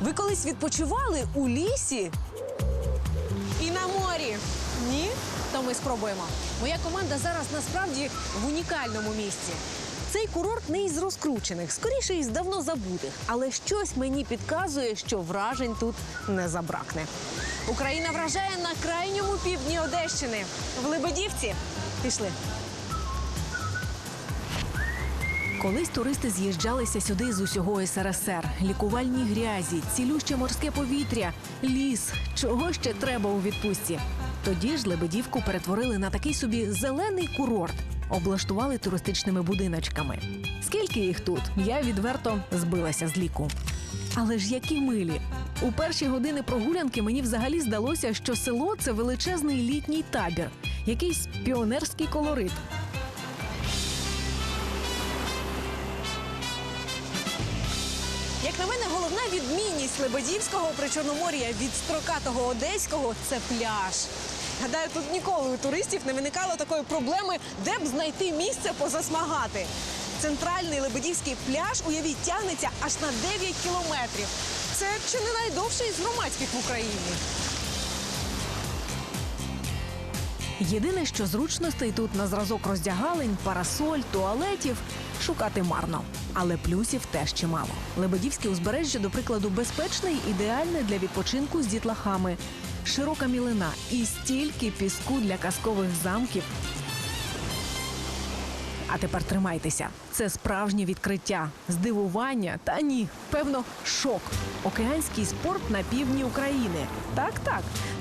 Ви колись відпочивали у лісі і на морі? Ні? То ми спробуємо. Моя команда зараз насправді в унікальному місці. Цей курорт не із розкручених, скоріше із давно забутих. Але щось мені підказує, що вражень тут не забракне. Україна вражає на крайньому півдні Одещини. В Лебедівці. Пішли. Колись туристи з'їжджалися сюди з усього СРСР. Лікувальні грязі, цілюще морське повітря, ліс. Чого ще треба у відпустці? Тоді ж Лебедівку перетворили на такий собі зелений курорт, облаштували туристичними будиночками. Скільки їх тут? Я відверто збилася з ліку. Але ж які милі! У перші години прогулянки мені взагалі здалося, що село це величезний літній табір, якийсь піонерський колорит. Мене, головна відмінність Лебедівського причорномор'я від строкатого одеського це пляж. Гадаю, тут ніколи у туристів не виникало такої проблеми, де б знайти місце позасмагати. Центральний Лебедівський пляж, уявіть, тягнеться аж на 9 кілометрів. Це чи не найдовший з громадських в Україні. Єдине, що зручностей тут на зразок роздягалень, парасоль, туалетів шукати марно. Але плюсів теж чимало. Лебедівське узбережжя, до прикладу, безпечне і ідеальне для відпочинку з дітлахами. Широка мілина і стільки піску для казкових замків. А тепер тримайтеся. Це справжнє відкриття, здивування та ні, певно, шок. Океанський спорт на півдні України. Так, так,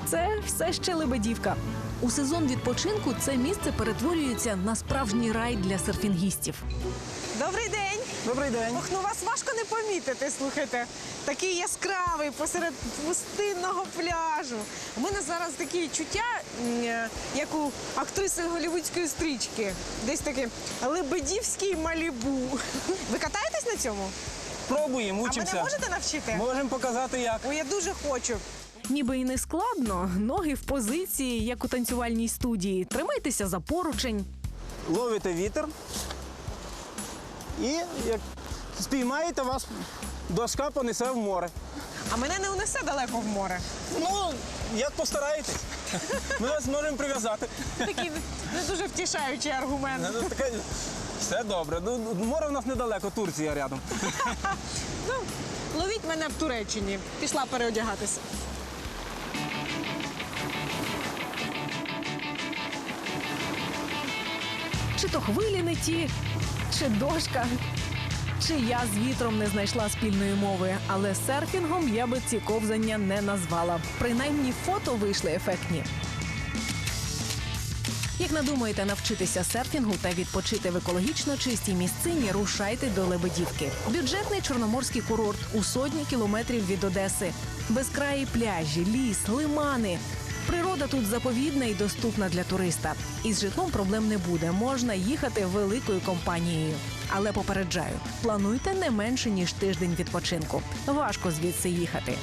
це все ще лебедівка. У сезон відпочинку це місце перетворюється на справжній рай для серфінгістів. Добрий день! Добрий день. Ох, ну вас важко не помітити, слухайте. Такий яскравий посеред пустинного пляжу. У мене зараз такі відчуття, м, е, як у актриси голівудської стрічки. Десь таке лебедівський малібу. Ви катаєтесь на цьому? Пробуємо, А учимося. мене можете навчити? Можемо показати як. Ой, я дуже хочу. Ніби і не складно. Ноги в позиції, як у танцювальній студії. Тримайтеся за поручень. Ловите вітер. І як спіймаєте, вас дошка понесе в море. А мене не унесе далеко в море. Ну, як постараєтесь. Ми вас можемо прив'язати. Такий не дуже втішаючий аргумент. Ну, таке- Все добре. Ну, море в нас недалеко, Турція рядом. Ну, ловіть мене в Туреччині. Пішла переодягатися. Чи то хвилі не ті, чи дошка, чи я з вітром не знайшла спільної мови, але серфінгом я би ці ковзання не назвала. Принаймні фото вийшли ефектні. Як надумаєте навчитися серфінгу та відпочити в екологічно чистій місцині, рушайте до Лебедівки. Бюджетний чорноморський курорт у сотні кілометрів від Одеси. Безкраї пляжі, ліс, лимани. Природа тут заповідна і доступна для туриста. Із житлом проблем не буде. Можна їхати великою компанією. Але попереджаю, плануйте не менше ніж тиждень відпочинку. Важко звідси їхати.